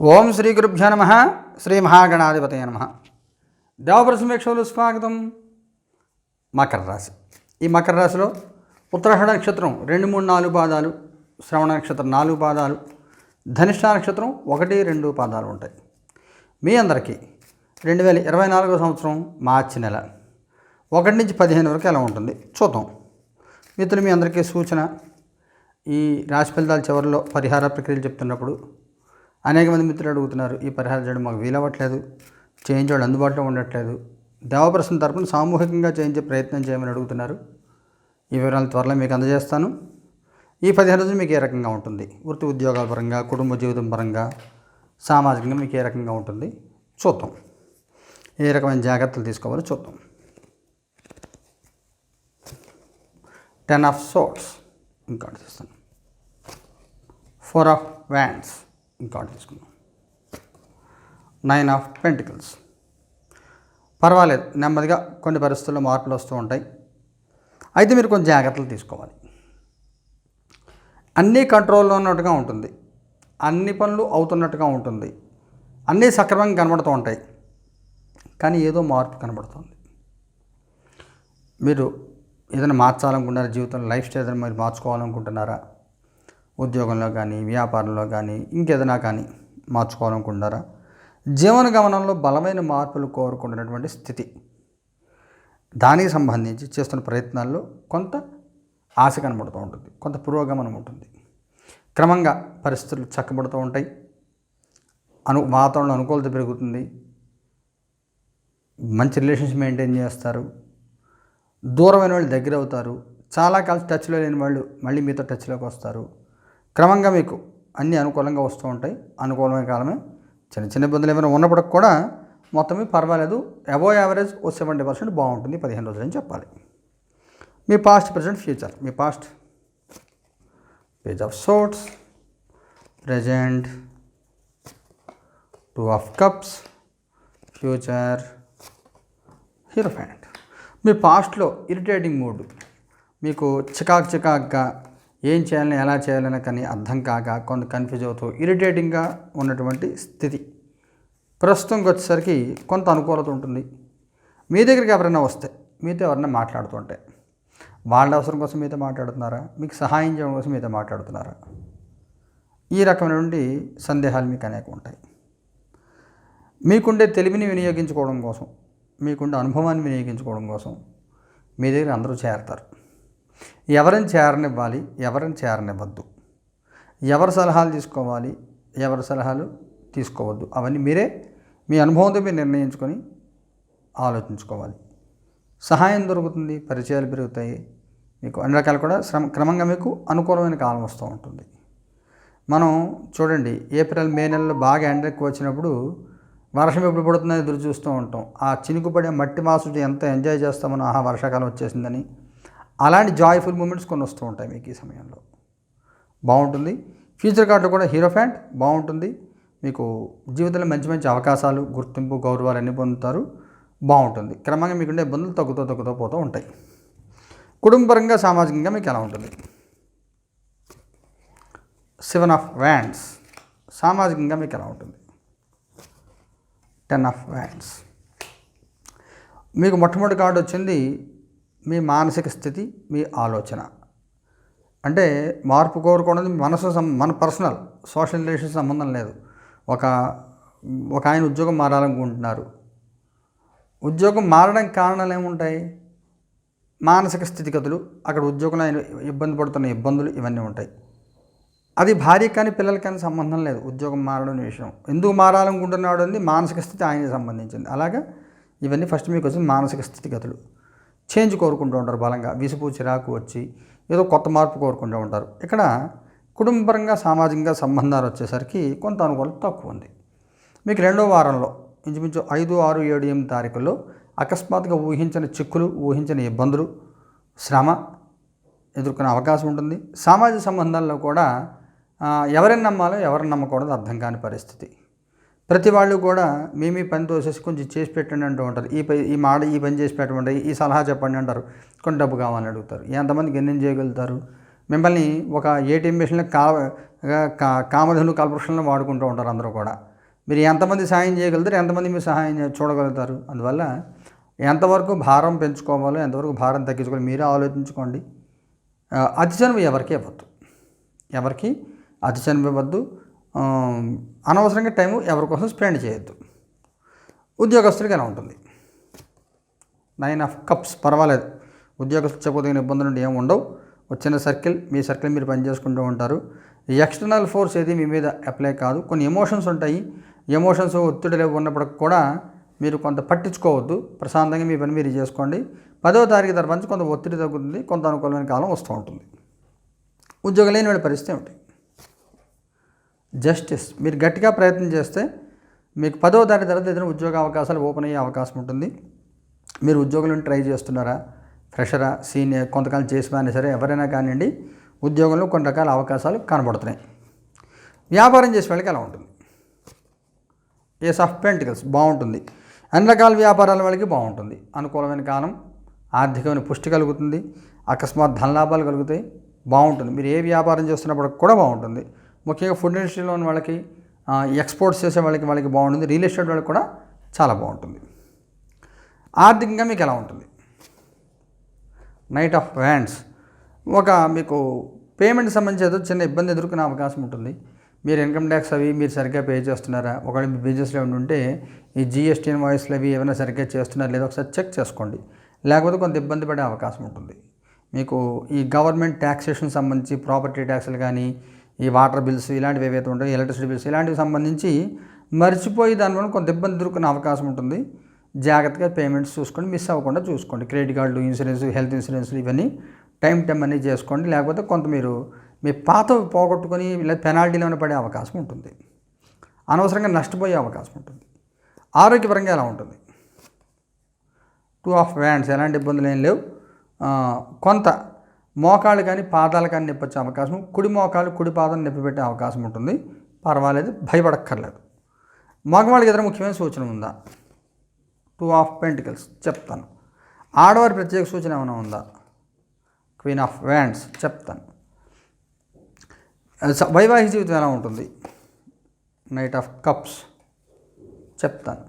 ఓం శ్రీ గురుభ్యో నమ. శ్రీ మహాగణాధిపతయ నమ. దేవప్రసమేక్షలు స్వాగతం. మకర రాశి. ఈ మకర రాశిలో ఉత్తరాహణ నక్షత్రం రెండు మూడు నాలుగు పాదాలు శ్రవణ నక్షత్రం నాలుగు పాదాలు ధనిష్ట నక్షత్రం ఒకటి రెండు పాదాలు ఉంటాయి. మీ అందరికీ రెండు వేల ఇరవై నాలుగో సంవత్సరం మార్చి నెల ఒకటి నుంచి పదిహేను వరకు ఎలా ఉంటుంది? చూద్దాం. మిత్రులు మీ అందరికీ సూచన. ఈ రాశి ఫలితాల చివరిలో పరిహార ప్రక్రియలు చెప్తున్నప్పుడు అనేక మంది మిత్రులు అడుగుతున్నారు ఈ పరిహారం చేయడం మాకు వీలవ్వట్లేదు చేయించేవాళ్ళు అందుబాటులో ఉండట్లేదు. దేవప్రసన్న తరపున సామూహికంగా చేయించే ప్రయత్నం చేయమని అడుగుతున్నారు. ఈ వివరాలు త్వరలో మీకు అందజేస్తాను. ఈ పదిహేను రోజులు మీకు ఏ రకంగా ఉంటుంది? వృత్తి ఉద్యోగాల పరంగా కుటుంబ జీవితం పరంగా సామాజికంగా మీకు ఏ రకంగా ఉంటుంది? చూద్దాం. ఏ రకమైన జాగ్రత్తలు తీసుకోవాలో చూద్దాం. Ten of swords. ఇంకా ఫోర్ ఆఫ్ వ్యాండ్స్ కార్డు తీసుకుందాం. నైన్ ఆఫ్ పెంటికల్స్ పర్వాలేదు నెమ్మదిగా కొన్ని పరిస్థితుల్లో మార్పులు వస్తూ ఉంటాయి. అయితే మీరు కొంచెం జాగ్రత్తలు తీసుకోవాలి. అన్నీ కంట్రోల్లో ఉన్నట్టుగా ఉంటుంది. అన్ని పనులు అవుతున్నట్టుగా ఉంటుంది. అన్నీ సక్రమంగా కనబడుతూ ఉంటాయి. కానీ ఏదో మార్పు కనబడుతుంది. మీరు ఏదైనా మార్చాలనుకుంటున్నారా? జీవితంలో లైఫ్ స్టైల్ మీరు మార్చుకోవాలనుకుంటున్నారా? ఉద్యోగంలో కానీ వ్యాపారంలో కానీ ఇంకేదైనా కానీ మార్చుకోవాలనుకుంటున్నారా? జీవన గమనంలో బలమైన మార్పులు కోరుకుంటున్నటువంటి స్థితి. దానికి సంబంధించి చేస్తున్న ప్రయత్నాల్లో కొంత ఆశ కనబడుతూ ఉంటుంది. కొంత పురోగమనం ఉంటుంది. క్రమంగా పరిస్థితులు చక్కబడుతూ ఉంటాయి. అను వాతావరణం అనుకూలత పెరుగుతుంది. మంచి రిలేషన్షిప్ మెయింటైన్ చేస్తారు. దూరమైన వాళ్ళు దగ్గర అవుతారు చాలా కాలం టచ్లో లేని వాళ్ళు మళ్ళీ మీతో టచ్లోకి వస్తారు. క్రమంగా మీకు అన్నీ అనుకూలంగా వస్తూ ఉంటాయి. అనుకూలమైన కాలమే. చిన్న చిన్న ఇబ్బందులు ఏమైనా ఉన్నప్పటికి కూడా మొత్తం పర్వాలేదు. అబో యావరేజ్ ఓ సెవెంటీ పర్సెంట్ బాగుంటుంది. పదిహేను రోజులని చెప్పాలి. మీ past present future me past page of swords present two of cups future hierophant మీ పాస్ట్లో ఇరిటేటింగ్ మూడ్ మీకు చికాక్ చికాక్గా ఏం చేయాలని ఎలా చేయాలని కానీ అర్థం కాక కొంత కన్ఫ్యూజ్ అవుతూ ఇరిటేటింగ్గా ఉన్నటువంటి స్థితి. ప్రస్తుతంకి వచ్చేసరికి కొంత అనుకూలత ఉంటుంది. మీ దగ్గరికి ఎవరైనా వస్తే మీతో ఎవరైనా మాట్లాడుతుంటే వాళ్ళ అవసరం కోసం మీతో మాట్లాడుతున్నారా? మీకు సహాయం చేయడం కోసం మీతో మాట్లాడుతున్నారా? ఈ రకమైనటువంటి సందేహాలు మీకు అనేక ఉంటాయి. మీకుండే తెలివిని వినియోగించుకోవడం కోసం మీకుండే అనుభవాన్ని వినియోగించుకోవడం కోసం మీ దగ్గర అందరూ చేరతారు. ఎవరిని చేరనివ్వాలి ఎవరిని చేరనివ్వద్దు. ఎవరి సలహాలు తీసుకోవాలి ఎవరి సలహాలు తీసుకోవద్దు. అవన్నీ మీరే మీ అనుభవంతో మీరు నిర్ణయించుకొని ఆలోచించుకోవాలి. సహాయం దొరుకుతుంది పరిచయాలు పెరుగుతాయి. మీకు అన్ని రకాలు కూడా శ్రమ క్రమంగా మీకు అనుకూలమైన కాలం వస్తూ ఉంటుంది. మనం చూడండి ఏప్రిల్ మే నెలలో బాగా ఎండ ఎక్కువ వచ్చినప్పుడు వర్షం ఎప్పుడు పడుతుందని ఎదురు చూస్తూ ఉంటాం. ఆ చినుకు పడే మట్టి మాసుడు ఎంత ఎంజాయ్ చేస్తామో ఆహా వర్షాకాలం వచ్చేసిందని అలాంటి జాయ్ఫుల్ మూమెంట్స్ కొన్ని వస్తూ ఉంటాయి మీకు ఈ సమయంలో. బాగుంటుంది. ఫ్యూచర్ కార్డులో కూడా హీరో ఫ్యాంట్ బాగుంటుంది. మీకు జీవితంలో మంచి మంచి అవకాశాలు గుర్తింపు గౌరవాలు అన్నీ పొందుతారు. బాగుంటుంది. క్రమంగా మీకుండే ఇబ్బందులు తగ్గుతూ తగ్గుతూ పోతూ ఉంటాయి. కుటుంబపరంగా సామాజికంగా మీకు ఎలా ఉంటుంది? సెవెన్ ఆఫ్ వ్యాండ్స్ సామాజికంగా మీకు ఎలా ఉంటుంది? టెన్ ఆఫ్ వ్యాండ్స్ మీకు మొట్టమొదటి కార్డు వచ్చింది మీ మానసిక స్థితి మీ ఆలోచన. అంటే మార్పు కోరుకోవడం మనసు సం- మన పర్సనల్ సోషల్ రిలేషన్ సంబంధం లేదు. ఒక ఒక ఆయన ఉద్యోగం మారాలనుకుంటున్నారు. ఉద్యోగం మారడానికి కారణాలు ఏముంటాయి? మానసిక స్థితిగతులు అక్కడ ఉద్యోగంలో ఆయన ఇబ్బంది పడుతున్న ఇబ్బందులు ఇవన్నీ ఉంటాయి. అది భార్య కానీ పిల్లలకి కానీ సంబంధం లేదు ఉద్యోగం మారడం విషయం. ఎందుకు మారాలనుకుంటున్నాడు అనేది మానసిక స్థితి ఆయనకి సంబంధించింది. అలాగా ఇవన్నీ ఫస్ట్ మీకు వచ్చింది మానసిక స్థితిగతులు. చేంజ్ కోరుకుంటూ ఉంటారు బలంగా. విసుపు చిరాకు వచ్చి ఏదో కొత్త మార్పు కోరుకుంటూ ఉంటారు. ఇక్కడ కుటుంబపరంగా సామాజికంగా సంబంధాలు వచ్చేసరికి కొంత అనుకూలత తక్కువ ఉంది. మీకు రెండో వారంలో ఇంచుమించు ఐదు ఆరు ఏడు ఎనిమిది తారీఖుల్లో అకస్మాత్తుగా ఊహించని చిక్కులు ఊహించని ఇబ్బందులు శ్రమ ఎదుర్కొనే అవకాశం ఉంటుంది. సామాజిక సంబంధాల్లో కూడా ఎవరిని నమ్మాలో ఎవరిని నమ్మకూడదు అర్థం కాని పరిస్థితి. ప్రతి వాళ్ళు కూడా మీ మీ పని తోసేసి కొంచెం చేసి పెట్టండి అంటూ ఉంటారు. ఈ పని ఈ మాట ఈ పని చేసి పెట్టమంటే ఈ సలహా చెప్పండి అంటారు. కొన్ని డబ్బు కావాలని అడుగుతారు. ఎంతమందికి ఎన్ని చేయగలుగుతారు? మిమ్మల్ని ఒక ఏటీఎం మిషన్లో కా కా కామధేను వాడుకుంటూ ఉంటారు అందరూ కూడా. మీరు ఎంతమంది సహాయం చేయగలుగుతారు? ఎంతమంది మీరు సహాయం చూడగలుగుతారు? అందువల్ల ఎంతవరకు భారం పెంచుకోవాలో ఎంతవరకు భారం తగ్గించుకోవాలి మీరే ఆలోచించుకోండి. ఆ, ఎవరికి ఇవ్వద్దు. ఎవరికి అతి ఇవ్వద్దు. అనవసరంగా టైం ఎవరి కోసం స్పెండ్ చేయొద్దు. ఉద్యోగస్తులకి ఎలా ఉంటుంది? నైన్ ఆఫ్ కప్స్ పర్వాలేదు. ఉద్యోగస్తులు చెప్పదగిన ఇబ్బందులు ఏం ఏమి ఉండవు. వచ్చిన సర్కిల్ మీ సర్కిల్ మీరు పనిచేసుకుంటూ ఉంటారు. ఎక్స్టర్నల్ ఫోర్స్ ఏది మీ మీద అప్లై కాదు. కొన్ని ఎమోషన్స్ ఉంటాయి. ఎమోషన్స్ ఒత్తిడిలో ఉన్నప్పుడు కూడా మీరు కొంత పట్టించుకోవద్దు. ప్రశాంతంగా మీ పని మీరు చేసుకోండి. పదవ తారీఖు తర్వాత కొంత ఒత్తిడి తగ్గుతుంది. కొంత అనుకూలమైన కాలం వస్తూ ఉంటుంది. ఉద్యోగం లేని వాళ్ళ పరిస్థితి ఏమిటి? జస్టిస్. మీరు గట్టిగా ప్రయత్నం చేస్తే మీకు పదో దాని తర్వాత ఏదైనా ఉద్యోగ అవకాశాలు ఓపెన్ అయ్యే అవకాశం ఉంటుంది. మీరు ఉద్యోగులను ట్రై చేస్తున్నారా? ఫ్రెషరా? సీనియర్? కొంతకాలం చేసినా సరే ఎవరైనా కానివ్వండి ఉద్యోగంలో కొన్ని రకాల అవకాశాలు కనబడుతున్నాయి. వ్యాపారం చేసే వాళ్ళకి ఎలా ఉంటుంది. Ace of pentacles? బాగుంటుంది. అన్ని రకాల వ్యాపారాల వాళ్ళకి బాగుంటుంది. అనుకూలమైన కాలం ఆర్థికమైన పుష్టి కలుగుతుంది. అకస్మాత్ ధనలాభాలు కలుగుతాయి. బాగుంటుంది. మీరు ఏ వ్యాపారం చేస్తున్నప్పుడు కూడా బాగుంటుంది. ముఖ్యంగా ఫుడ్ ఇండస్ట్రీలో ఉన్న వాళ్ళకి ఎక్స్పోర్ట్స్ చేసే వాళ్ళకి వాళ్ళకి బాగుంటుంది. రియల్ ఎస్టేట్ వాళ్ళకి కూడా చాలా బాగుంటుంది. ఆర్థికంగా మీకు ఎలా ఉంటుంది? Knight of hands. ఒక మీకు పేమెంట్ సంబంధించి ఏదో చిన్న ఇబ్బంది ఎదుర్కొనే అవకాశం ఉంటుంది. మీరు ఇన్కమ్ ట్యాక్స్ అవి మీరు సరిగ్గా పే చేస్తున్నారా? ఒకవేళ మీ బిజినెస్లో ఏమైనా ఉంటే ఈ జిఎస్టీ ఇన్వాయిస్లు అవి ఏమైనా సరిగ్గా చేస్తున్నారా? లేదా ఒకసారి చెక్ చేసుకోండి. లేకపోతే కొంత ఇబ్బంది పడే అవకాశం ఉంటుంది. మీకు ఈ గవర్నమెంట్ ట్యాక్సేషన్ సంబంధించి ప్రాపర్టీ ట్యాక్స్లు కానీ ఈ వాటర్ బిల్స్ ఇలాంటివి ఏవైతే ఉంటాయో ఎలక్ట్రిసిటీ బిల్స్ ఇలాంటివి సంబంధించి మర్చిపోయి దానివల్ల కొంత ఇబ్బంది ఎదుర్కొనే అవకాశం ఉంటుంది. జాగ్రత్తగా పేమెంట్స్ చూసుకోండి మిస్ అవ్వకుండా చూసుకోండి. క్రెడిట్ కార్డులు ఇన్సూరెన్స్ హెల్త్ ఇన్సూరెన్స్లు ఇవన్నీ టైం టైం అన్నీ చేసుకోండి. లేకపోతే కొంత మీరు మీ పాత పోగొట్టుకొని లేదా పెనాల్టీలు ఏమైనా పడే అవకాశం ఉంటుంది. అనవసరంగా నష్టపోయే అవకాశం ఉంటుంది. ఆరోగ్యపరంగా ఎలా ఉంటుంది? టూ ఆఫ్ వ్యాండ్స్ ఎలాంటి ఇబ్బందులు ఏం లేవు. కొంత మోకాళ్ళు కానీ పాదాలు కానీ నిప్పొచ్చే అవకాశం. కుడి మోకాలు కుడి పాదం నిప్పబెట్టే అవకాశం ఉంటుంది. పర్వాలేదు భయపడక్కర్లేదు. మగవాళ్ళకి ఎదురు ముఖ్యమైన సూచన ఉందా? టూ ఆఫ్ పెంటికల్స్ చెప్తాను. ఆడవారి ప్రత్యేక సూచన ఏమైనా ఉందా? క్వీన్ ఆఫ్ వ్యాండ్స్ చెప్తాను. వైవాహిక జీవితం ఎలా ఉంటుంది? నైట్ ఆఫ్ కప్స్ చెప్తాను.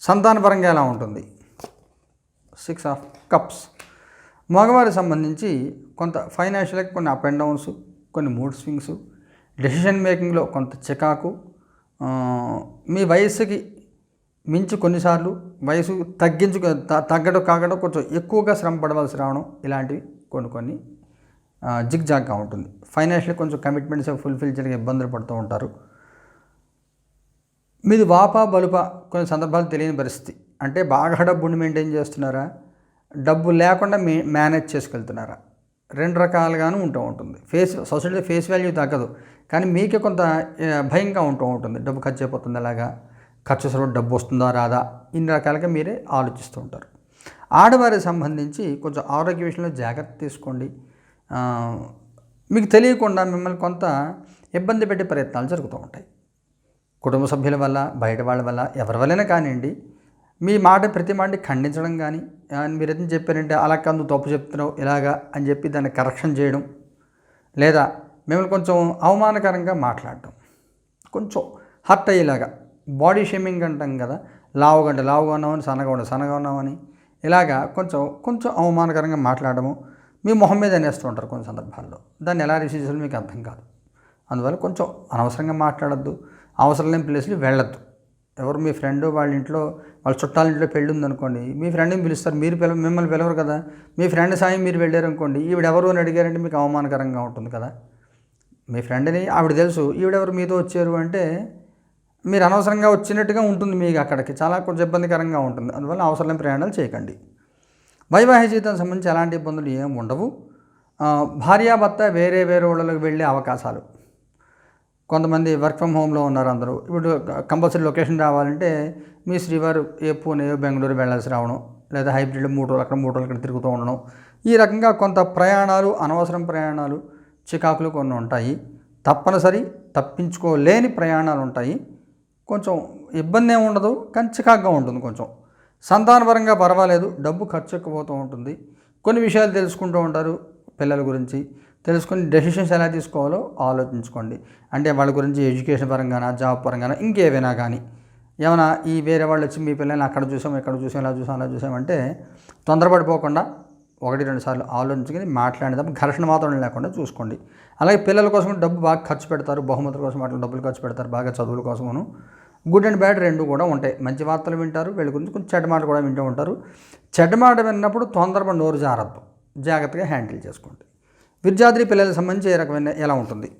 సంతానపరంగా ఎలా ఉంటుంది? సిక్స్ ఆఫ్ కప్స్ మగవారికి సంబంధించి కొంత ఫైనాన్షియల్గా కొన్ని అప్ అండ్ డౌన్స్ కొన్ని మూడ్ స్వింగ్స్ డెసిషన్ మేకింగ్లో కొంత చికాకు మీ వయసుకి మించి కొన్నిసార్లు వయసు తగ్గించు త- తగ్గడం కాగడం కొంచెం ఎక్కువగా శ్రమ పడవలసి రావడం ఇలాంటివి కొన్ని కొన్ని జిగ్జాగ్గా ఉంటుంది. ఫైనాన్షియల్ కొంచెం కమిట్మెంట్స్ ఫుల్ఫిల్ చేయడానికి ఇబ్బందులు పడుతూ ఉంటారు. మీది వాపా బలుపా కొన్ని సందర్భాలు తెలియని పరిస్థితి. అంటే బాగా డబ్బుని మెయింటైన్ చేస్తున్నారా? డబ్బు లేకుండా మే మేనేజ్ చేసుకెళ్తున్నారా? రెండు రకాలుగాను ఉంటూ ఉంటుంది. ఫేస్ సొసైటీలో ఫేస్ వాల్యూ తగ్గదు. కానీ మీకే కొంత భయంగా ఉంటూ ఉంటుంది. డబ్బు ఖర్చు అయిపోతుంది అలాగా? ఖర్చు సరే డబ్బు వస్తుందా రాదా? ఇన్ని రకాలుగా మీరే ఆలోచిస్తూ ఉంటారు. ఆడవారికి సంబంధించి కొంచెం ఆరోగ్య విషయంలో జాగ్రత్త తీసుకోండి. మీకు తెలియకుండా మిమ్మల్ని కొంత ఇబ్బంది పెట్టే ప్రయత్నాలు జరుగుతూ ఉంటాయి. కుటుంబ సభ్యుల వల్ల బయట వాళ్ళ వల్ల ఎవరి వల్లనే కానివ్వండి. మీ మాట ప్రతి మాటని ఖండించడం కానీ మీరు ఏదైనా చెప్పారంటే అలా కాదు నువ్వు తప్పు చెప్తున్నావు ఇలాగా అని చెప్పి దాన్ని కరెక్షన్ చేయడం. లేదా మిమ్మల్ని కొంచెం అవమానకరంగా మాట్లాడటం. కొంచెం హర్ట్ అయ్యేలాగా బాడీ షేమింగ్ అంటాం కదా లావుగా అంటే లావుగా ఉన్నామని సన్నగా ఉండే సన్నగా ఉన్నామని ఇలాగా కొంచెం కొంచెం అవమానకరంగా మాట్లాడము మీ మొహం మీద అనేస్తూ ఉంటారు కొన్ని సందర్భాల్లో. దాన్ని ఎలా రిసీవ్ చేయాలో మీకు అర్థం కాదు. అందువల్ల కొంచెం అనవసరంగా మాట్లాడద్దు. అవసరం లేని ప్లేస్లు వెళ్ళొద్దు. ఎవరు మీ ఫ్రెండ్ వాళ్ళ ఇంట్లో వాళ్ళ చుట్టాల ఇంట్లో పెళ్ళి ఉందనుకోండి మీ ఫ్రెండ్ని పిలుస్తారు మీరు పిల మిమ్మల్ని పిలవరు కదా. మీ ఫ్రెండ్ సాయం మీరు వెళ్ళారు అనుకోండి ఈవిడ ఎవరు అని అడిగారంటే మీకు అవమానకరంగా ఉంటుంది కదా. మీ ఫ్రెండ్ని ఆవిడ తెలుసు ఈవిడెవరు మీతో వచ్చారు అంటే మీరు అనవసరంగా వచ్చినట్టుగా ఉంటుంది మీకు అక్కడికి చాలా కొంచెం ఇబ్బందికరంగా ఉంటుంది. అందువల్ల అవసరం ప్రయాణాలు చేయకండి. వైవాహిక జీవితానికి సంబంధించి ఎలాంటి ఇబ్బందులు ఏమి ఉండవు. భార్యాభర్త వేరే వేరే ఊళ్ళలోకి వెళ్ళే అవకాశాలు. కొంతమంది వర్క్ ఫ్రమ్ హోమ్లో ఉన్నారు అందరూ. ఇప్పుడు కంపల్సరీ లొకేషన్ రావాలంటే మీ శ్రీవారు ఏ పూణే బెంగళూరు వెళ్ళాల్సి రావడం లేదా హైబ్రిడ్ మూడు రోజులు అక్కడ మూడు రోజులు అక్కడ తిరుగుతూ ఉండడం. ఈ రకంగా కొంత ప్రయాణాలు అనవసరం ప్రయాణాలు చికాకులు కొన్ని ఉంటాయి. తప్పనిసరి తప్పించుకోలేని ప్రయాణాలు ఉంటాయి. కొంచెం ఇబ్బంది ఏమి ఉండదు కానీ చికాకుగా ఉంటుంది కొంచెం. సంతానపరంగా పర్వాలేదు డబ్బు ఖర్చు ఎక్కువ ఉంటుంది. కొన్ని విషయాలు తెలుసుకుంటూ ఉంటారు. పిల్లల గురించి తెలుసుకొని డెసిషన్స్ ఎలా తీసుకోవాలో ఆలోచించుకోండి. అంటే వాళ్ళ గురించి ఎడ్యుకేషన్ పరంగానా జాబ్ పరంగానా ఇంకేవైనా కానీ. ఏమైనా ఈ వేరే వాళ్ళు వచ్చి మీ పిల్లల్ని అక్కడ చూసాం ఇక్కడ చూసాం ఇలా చూసాం అలా చూసామంటే తొందరపడిపోకుండా ఒకటి రెండు సార్లు ఆలోచించుకొని మాట్లాడేటప్పుడు ఘర్షణ వాతావరణం లేకుండా చూసుకోండి. అలాగే పిల్లల కోసం డబ్బు బాగా ఖర్చు పెడతారు బహుమతుల కోసం అట్లా డబ్బులు ఖర్చు పెడతారు బాగా చదువుల కోసమును. గుడ్ అండ్ బ్యాడ్ రెండు కూడా ఉంటాయి. మంచి వార్తలు వింటారు వీళ్ళ గురించి కొంచెం చెడ్డ మాట కూడా వింటూ ఉంటారు. చెడ్డ మాట విన్నప్పుడు తొందరపడి నోరు జారద్దు. జాగ్రత్తగా హ్యాండిల్ చేసుకోండి. విద్యాద్రి పిల్లలకు సంబంధించి ఏ రకమైన ఎలా ఉంటుంది?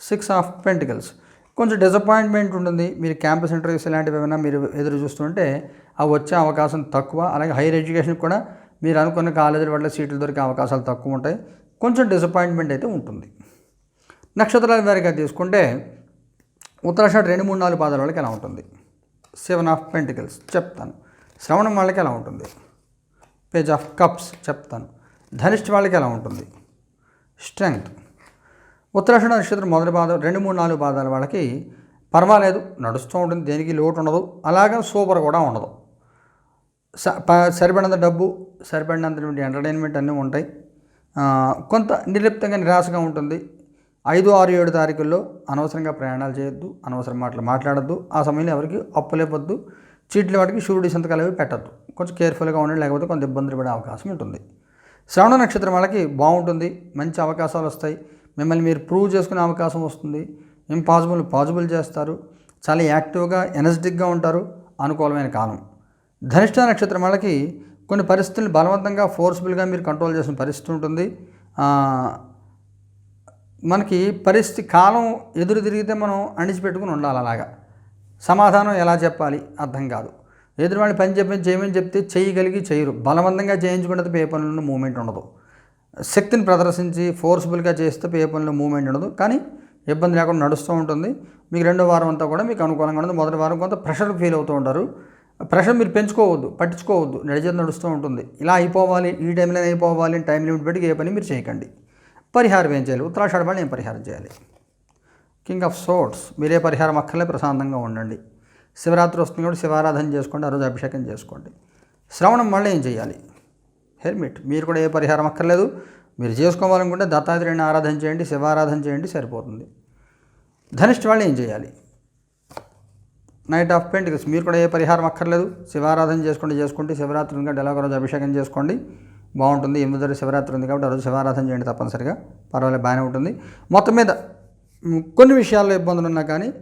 సిక్స్ ఆఫ్ పెంటికల్స్ కొంచెం డిసప్పాయింట్మెంట్ ఉంటుంది. మీరు క్యాంపస్ ఇంటర్వ్యూస్ ఇలాంటివి ఏమైనా మీరు ఎదురు చూస్తుంటే అవి వచ్చే అవకాశం తక్కువ. అలాగే హైయర్ ఎడ్యుకేషన్ కూడా మీరు అనుకున్న కాలేజీల వల్ల సీట్లు దొరికే అవకాశాలు తక్కువ ఉంటాయి. కొంచెం డిసప్పాయింట్మెంట్ అయితే ఉంటుంది. నక్షత్రాల వారిగా తీసుకుంటే ఉత్తరాషాఢ రెండు మూడు నాలుగు పాదాల వాళ్ళకి ఎలా ఉంటుంది? సెవెన్ ఆఫ్ పెంటికల్స్ చెప్తాను. శ్రవణం వాళ్ళకి ఎలా ఉంటుంది? పేజ్ ఆఫ్ కప్స్ చెప్తాను. ధనిష్ఠ వాళ్ళకి ఎలా ఉంటుంది? స్ట్రెంగ్త్ ఉత్తరాషణ నక్షత్రం మొదటి పాదం రెండు మూడు నాలుగు పాదాల వాళ్ళకి పర్వాలేదు నడుస్తూ ఉంటుంది దేనికి లోటు ఉండదు అలాగే సూపర్ కూడా ఉండదు. స ప- సరిపడినంత డబ్బు సరిపడినంత ఎంటర్టైన్మెంట్ అన్నీ ఉంటాయి. కొంత నిర్లిప్తంగా నిరాశగా ఉంటుంది. ఐదు ఆరు ఏడు తారీఖుల్లో అనవసరంగా ప్రయాణాలు చేయొద్దు అనవసరం మాటలు మాట్లాడద్దు ఆ సమయంలో ఎవరికి అప్పులేపొద్దు చీట్ల వాటికి షూరిటీ సంతకాలు అవి పెట్టద్దు. కొంచెం కేర్ఫుల్గా ఉండండి లేకపోతే కొంత ఇబ్బందులు పడే అవకాశం ఉంటుంది. శ్రవణ నక్షత్రం వాళ్ళకి బాగుంటుంది మంచి అవకాశాలు వస్తాయి. మిమ్మల్ని మీరు ప్రూవ్ చేసుకునే అవకాశం వస్తుంది. ఇంపాసిబుల్ పాసిబుల్ చేస్తారు. చాలా యాక్టివ్గా ఎనర్జెటిక్గా ఉంటారు. అనుకూలమైన కాలం. ధనిష్ట నక్షత్రం వాళ్ళకి కొన్ని పరిస్థితులు బలవంతంగా ఫోర్స్ఫుల్గా మీరు కంట్రోల్ చేసిన పరిస్థితి ఉంటుంది. మనకి పరిస్థితి కాలం ఎదురు తిరిగితే మనం అణిచిపెట్టుకుని ఉండాలి అలాగా. సమాధానం ఎలా చెప్పాలి అర్థం కాదు. ఎదురువాడిని పని చెప్పి చేయమని చెప్తే చేయగలిగి చేయరు. బలవంతంగా చేయించుకుంటే పే పనుల్లో మూమెంట్ ఉండదు. శక్తిని ప్రదర్శించి ఫోర్స్ఫుల్గా చేస్తే పే పనుల్లో మూమెంట్ ఉండదు. కానీ ఇబ్బంది లేకుండా నడుస్తూ ఉంటుంది. మీకు రెండో వారం అంతా కూడా మీకు అనుకూలంగా ఉండదు. మొదటి వారం కొంత ప్రెషర్ ఫీల్ అవుతూ ఉంటారు. ప్రెషర్ మీరు పెంచుకోవద్దు పట్టించుకోవద్దు. నడిచేది నడుస్తూ ఉంటుంది. ఇలా అయిపోవాలి ఈ టైంలో అయిపోవాలి అని టైం లిమిట్ పెట్టి ఏ పని మీరు చేయకండి. పరిహారం ఏం చేయాలి? ఉత్తరాషాఢ వాళ్ళు ఏం పరిహారం చేయాలి? కింగ్ ఆఫ్ సోట్స్ మీరే పరిహారం అక్కర్లే ప్రశాంతంగా ఉండండి. శివరాత్రి వస్తుంది కాబట్టి శివారాధన చేసుకోండి ఆ రోజు అభిషేకం చేసుకోండి. శ్రవణం మళ్ళీ ఏం చేయాలి? హెల్మెట్. మీరు కూడా ఏ పరిహారం అక్కర్లేదు. మీరు చేసుకోవాలనుకుంటే దత్తాత్రేయుని ఆరాధన చేయండి శివారాధన చేయండి సరిపోతుంది. ధనిష్ట వాళ్ళు ఏం చేయాలి? Knight of pentacles. మీరు కూడా ఏ పరిహారం అక్కర్లేదు. శివారాధన చేసుకోండి చేసుకుంటే శివరాత్రి ఉంది కాబట్టి ఎలాగో రోజు అభిషేకం చేసుకోండి. బాగుంటుంది. ఎనిమిది శివరాత్రి ఉంది కాబట్టి ఆ రోజు శివారాధన చేయండి తప్పనిసరిగా. పర్వాలేదు బాగానే ఉంటుంది. మొత్తం మీద కొన్ని విషయాల్లో ఇబ్బందులు ఉన్నా కానీ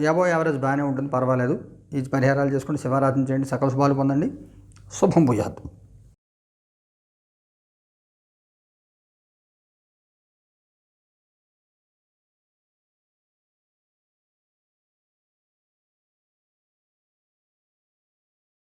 ఎవో యావరేజ్ బాగానే ఉంటుంది పర్వాలేదు. ఈ పరిహారాలు చేసుకుని శివారాధన చేయండి. సకల శుభాలు పొందండి. శుభం భూయాత్.